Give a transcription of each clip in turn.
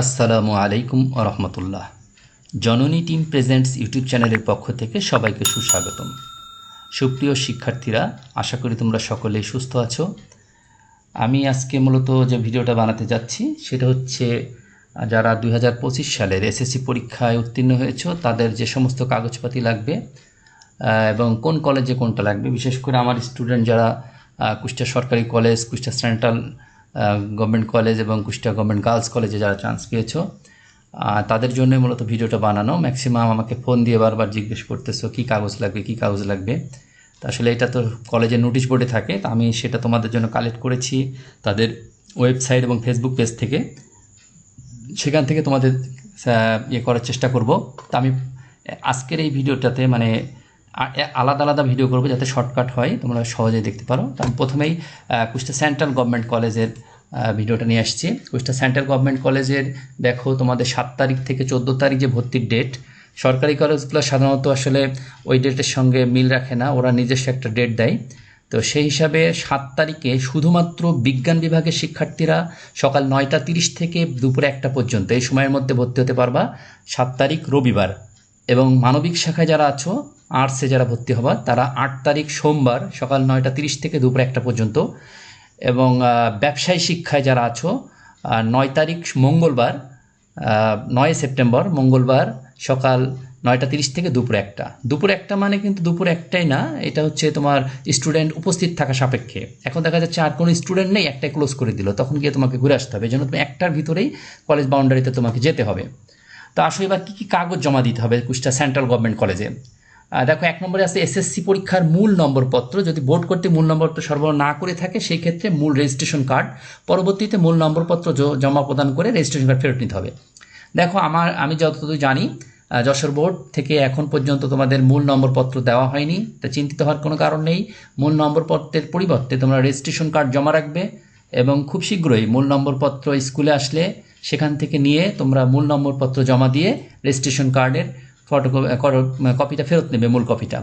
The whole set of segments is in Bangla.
আসসালামু আলাইকুম রহমতুল্লাহ। জননী টিম প্রেজেন্টস ইউটিউব চ্যানেলের পক্ষ থেকে সবাইকে সুস্বাগতম। সুপ্রিয় শিক্ষার্থীরা, আশা করি তোমরা সকলেই সুস্থ আছো। আমি আজকে মূলত যে ভিডিওটা বানাতে যাচ্ছি, সেটা হচ্ছে, যারা দুই হাজার পঁচিশ সালের এসএসসি পরীক্ষায় উত্তীর্ণ হয়েছো, তাদের যে সমস্ত কাগজপাতি লাগবে এবং কোন কলেজে কোনটা লাগবে, বিশেষ করে আমার স্টুডেন্ট যারা কুষ্টিয়া সরকারি college, Kushtia central government college এবং কুষ্টিয়া গভর্নমেন্ট গার্লস কলেজে যারা চান্স পেয়েছ তাদের জন্যই মূলত ভিডিওটা বানানো। ম্যাক্সিমাম আমাকে ফোন দিয়ে বারবার জিজ্ঞেস করতেছো, কী কাগজ লাগবে, কী কাগজ লাগবে? তা আসলে এটা তো কলেজের নোটিশ বোর্ডে থাকে, তা আমি সেটা তোমাদের জন্য কালেক্ট করেছি তাদের ওয়েবসাইট এবং ফেসবুক পেজ থেকে। সেখান থেকে তোমাদের ইয়ে করার চেষ্টা করব। তা আমি আজকের এই ভিডিওটাতে মানে আলাদা আলাদা ভিডিও করব যাতে শর্টকাট হয় তোমরা সহজেই দেখতে পারো। তো আমি প্রথমেই আহ, কুষ্টিয়া সেন্ট্রাল গভর্নমেন্ট কলেজের ভিডিওটা নিয়ে আসছি। কুষ্টিয়া সেন্ট্রাল গভর্নমেন্ট কলেজের দেখো তোমাদের সাত তারিখ থেকে চোদ্দ তারিখ যে ভর্তির ডেট সরকারি কলেজগুলো সাধারণত আসলে ওই ডেটের সঙ্গে মিল রাখে না ওরা নিজস্ব একটা ডেট দেয়। তো সেই হিসাবে সাত তারিখে শুধুমাত্র বিজ্ঞান বিভাগের শিক্ষার্থীরা সকাল নয়টা তিরিশ থেকে দুপুরে একটা পর্যন্ত এই সময়ের মধ্যে ভর্তি হতে পারবা। সাত তারিখ রবিবার। এবং মানবিক শাখায় যারা আছো আর্টসে যারা ভর্তি হবা, তারা আট তারিখ সোমবার সকাল নয়টা তিরিশ থেকে দুপুরে একটা পর্যন্ত। এবং ব্যবসায় শিক্ষায় যারা আছো নয় তারিখ মঙ্গলবার নয় সেপ্টেম্বর, মঙ্গলবার সকাল নয়টা তিরিশ থেকে দুপুর একটা। দুপুর একটা মানে কিন্তু দুপুর একটাই না, এটা হচ্ছে তোমার স্টুডেন্ট উপস্থিত থাকা সাপেক্ষে। এখন দেখা যাচ্ছে আর কোনো স্টুডেন্ট নেই, একটাই ক্লোজ করে দিল, তখন গিয়ে তোমাকে ঘুরে আসতে হবে। এই জন্য তুমি একটার ভিতরেই কলেজ বাউন্ডারিতে তোমাকে যেতে হবে। তো আসো এবার কী কী কাগজ জমা দিতে হবে, কুষ্টা সেন্ট্রাল গভর্নমেন্ট কলেজে দেখো, এক নম্বরে আছে এসএসসি পরীক্ষার মূল নম্বরপত্র। যদি বোর্ড করতে মূল নম্বরপত্র সরবরাহ না করে থাকে, সেই ক্ষেত্রে মূল রেজিস্ট্রেশন কার্ড পরবর্তীতে মূল নম্বরপত্র জমা প্রদান করে রেজিস্ট্রেশন কার্ড ফেরত নিতে হবে। দেখো, আমার, আমি যতদূর জানি যশোর বোর্ড থেকে এখন পর্যন্ত তোমাদের মূল নম্বরপত্র দেওয়া হয়নি। তা চিন্তিত হওয়ার কোনো কারণ নেই। মূল নম্বরপত্রের পরিবর্তে তোমরা রেজিস্ট্রেশন কার্ড জমা রাখবে এবং খুব শীঘ্রই মূল নম্বরপত্র স্কুলে আসলে সেখান থেকে নিয়ে তোমরা মূল নম্বরপত্র জমা দিয়ে রেজিস্ট্রেশন কার্ডের ফটো কপিটা ফেরত নেবে, মূল কপিটা।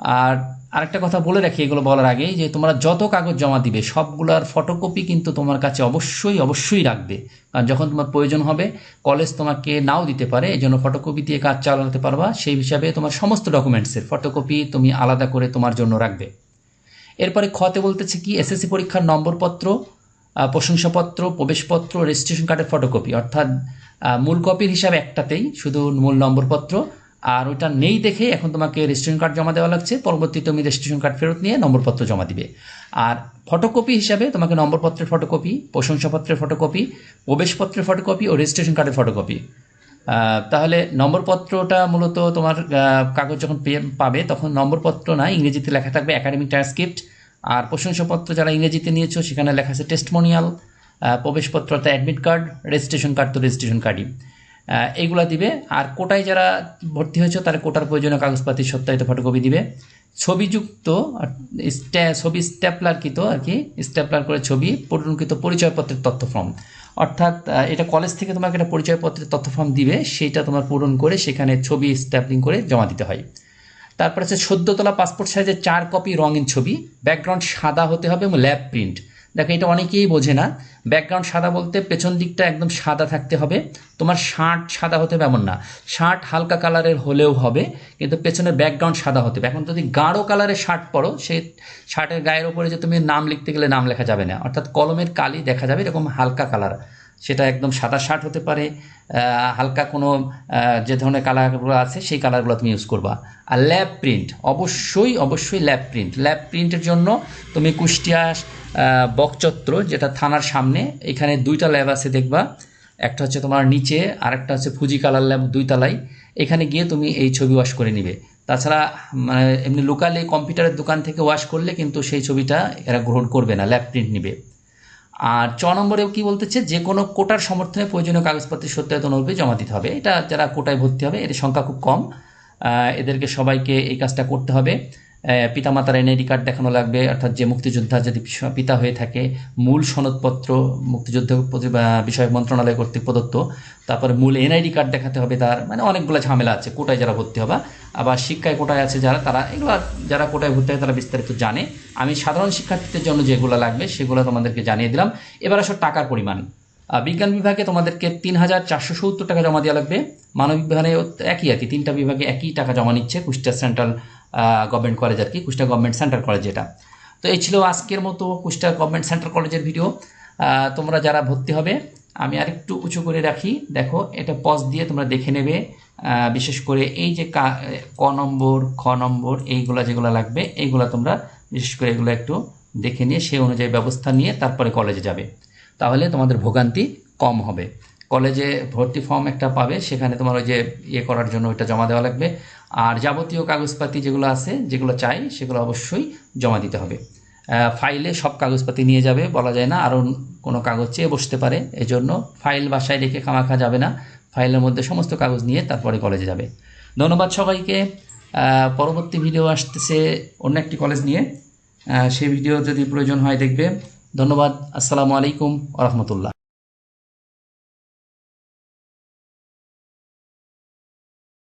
আর আরেকটা কথা বলে রাখি, এগুলো বলার আগেই, যে তোমরা যত কাগজ জমা দিবে, সবগুলোর ফটোকপি কিন্তু তোমার কাছে অবশ্যই অবশ্যই রাখবে। কারণ যখন তোমার প্রয়োজন হবে কলেজ তোমাকে নাও দিতে পারে এই জন্য ফটোকপি দিয়ে কাজ চালাতে পারবা। সেই হিসাবে তোমার সমস্ত ডকুমেন্টসের ফটোকপি তুমি আলাদা করে তোমার জন্য রাখবে। এরপরে খতে বলতেছে কি এসএসসি পরীক্ষার নম্বরপত্র প্রশংসাপত্র, প্রবেশপত্র রেজিস্ট্রেশন কার্ডের ফটোকপি। অর্থাৎ মূল কপির হিসাবে একটাতেই, শুধু মূল নম্বরপত্র। আর ওইটা নেই দেখে এখন তোমাকে রেজিস্ট্রেশন কার্ড জমা দেওয়া লাগছে। পরবর্তীতে তুমি রেজিস্ট্রেশন কার্ড ফেরত নিয়ে নম্বরপত্র জমা দিবে। আর ফটোকপি হিসাবে তোমাকে নম্বরপত্রের ফটোকপি প্রশংসাপত্রের ফটোকপি প্রবেশপত্রের ফটোকপি ও রেজিস্ট্রেশন কার্ডের ফটোকপি তাহলে নম্বরপত্রটা মূলত তোমার কাগজ যখন পাবে তখন নম্বরপত্র না, ইংরেজিতে লেখা থাকবে একাডেমিক ট্রান্সক্রিপ্ট আর প্রশংসাপত্র যারা ইংরেজিতে নিয়েছো, সেখানে লেখা আছে টেস্টমোনিয়াল প্রবেশপত্র অর্থাৎ অ্যাডমিট কার্ড রেজিস্ট্রেশন কার্ড তো রেজিস্ট্রেশন কার্ডই আহ, এইগুলা দিবে। আর কোটায় যারা ভর্তি হয়েছে তারা কোটার প্রয়োজনীয় কাগজপাতি সত্যায়িত ফটোকপি দিবে। ছবিযুক্ত ছবি স্ট্যাপলারকৃত আর কি স্ট্যাপলার করে ছবি পূরণকৃত পরিচয়পত্রের তথ্য ফর্ম অর্থাৎ এটা কলেজ থেকে তোমাকে একটা পরিচয়পত্রের তথ্য ফর্ম দিবে সেইটা তোমার পূরণ করে সেখানে ছবি স্ট্যাপলিং করে জমা দিতে হয়। তারপর আছে সদ্য তোলা পাসপোর্ট সাইজের চার কপি রঙিন ছবি। ব্যাকগ্রাউন্ড সাদা হতে হবে এবং ল্যাব প্রিন্ট দেখো এটা অনেকেই বোঝে না। ব্যাকগ্রাউন্ড সাদা বলতে পেছন দিকটা একদম সাদা থাকতে হবে। তোমার শার্ট সাদা হতে হবে এমন না। শার্ট হালকা কালারের হলেও হবে, কিন্তু পেছনের ব্যাকগ্রাউন্ড সাদা হতে হবে। এখন যদি গাঢ় কালারের শার্ট পরো সেই শার্টের গায়ের ওপরে যে তুমি নাম লিখতে গেলে নাম লেখা যাবে না। অর্থাৎ কলমের কালি দেখা যাবে এরকম হালকা কালার সেটা একদম সাদা শার্ট হতে পারে হালকা কোনো যে ধরনের কালারগুলো আছে সেই কালারগুলো তুমি ইউজ করবা। আর ল্যাব প্রিন্ট অবশ্যই অবশ্যই ল্যাব প্রিন্ট ল্যাব প্রিন্টের জন্য তুমি কুষ্টিয়া বকচত্র যেটা থানার সামনে, এখানে দুইটা ল্যাব আছে দেখবা। একটা হচ্ছে তোমার নিচে আর একটা হচ্ছে ফুজি কালার ল্যাব দুই তলায় এখানে গিয়ে তুমি এই ছবি ওয়াশ করে নিবে। তাছাড়া মানে এমনি লোকালে কম্পিউটারের দোকান থেকে ওয়াশ করলে কিন্তু সেই ছবিটা এরা গ্রহণ করবে না ল্যাব প্রিন্ট নিবে। আর চ নম্বরেও কি বলতেছে? যে কোনো কোটার সমর্থনে প্রয়োজনীয় কাগজপত্রের সত্যায়তন অনুরূপে জমা দিতে হবে। এটা যারা কোটায় ভর্তি হবে, এদের সংখ্যা খুব কম। এদেরকে সবাইকে এই কাজটা করতে হবে। পিতামাতার এনআইডি কার্ড দেখানো লাগবে, অর্থাৎ যে মুক্তিযোদ্ধা যদি পিতা হয়ে থাকে, মূল সনদপত্র, মুক্তিযুদ্ধ বিষয়ক মন্ত্রণালয় কর্তৃক প্রদত্ত, তারপরে মূল এনআইডি কার্ড দেখাতে হবে তার মানে অনেকগুলো ঝামেলা আছে, কোটায় যারা ভর্তি হবা, আবার শিক্ষায় কোটায় আছে যারা, তারা এগুলো যারা কোটায় ভর্তি হয় তারা বিস্তারিত জানে। আমি সাধারণ শিক্ষার্থীদের জন্য যেগুলো লাগবে, সেগুলো তোমাদেরকে জানিয়ে দিলাম। এবার আসো টাকার পরিমাণ। বিজ্ঞান বিভাগে তোমাদেরকে তিন হাজার চারশো সত্তর টাকা জমা দেওয়া লাগবে। মানবিক বিভাগে একই আর কি, তিনটা বিভাগে একই টাকা জমা নিচ্ছে, কুষ্টিয়া সেন্ট্রাল গভর্নমেন্ট কলেজ আর কি কুষ্টিয়া গভর্নমেন্ট সেন্ট্রাল কলেজ যেটা। তো এই ছিল আজকের মতো কুষ্টিয়া গভর্নমেন্ট সেন্ট্রাল কলেজের ভিডিও তোমরা যারা ভর্তি হবে, আমি আরেকটু উঁচু করে রাখি। দেখো, এটা পজ দিয়ে তোমরা দেখে নেবে। বিশেষ করে এই যে ক নম্বর, খ নম্বর, এইগুলা যেগুলো লাগবে, এইগুলা তোমরা বিশেষ করে এগুলো একটু দেখে নিয়ে সেই অনুযায়ী ব্যবস্থা নিয়ে তারপরে কলেজে যাবে। তাহলে তোমাদের ভোগান্তি কম হবে। কলেজে ভর্তি ফর্ম একটা পাবে, সেখানে তোমার ওই যে ইয়ে করার জন্য ওইটা জমা দেওয়া লাগবে। আর যাবতীয় কাগজপাতি যেগুলো আছে, যেগুলো চাই, সেগুলো অবশ্যই জমা দিতে হবে। ফাইলে সব কাগজপাতি নিয়ে যাবে, বলা যায় না, আরও কোনো কাগজ চেয়ে বসতে পারে। এজন্য ফাইল বাসায় রেখে খামাখা যাবে না। ফাইলের মধ্যে সমস্ত কাগজ নিয়ে তারপরে কলেজে যাবে। ধন্যবাদ সবাইকে। পরবর্তী ভিডিও আসতেছে অন্য একটি কলেজ নিয়ে। সেই ভিডিও যদি প্রয়োজন হয় দেখবে। ধন্যবাদ। আসসালামু আলাইকুম রহমতুল্লাহ।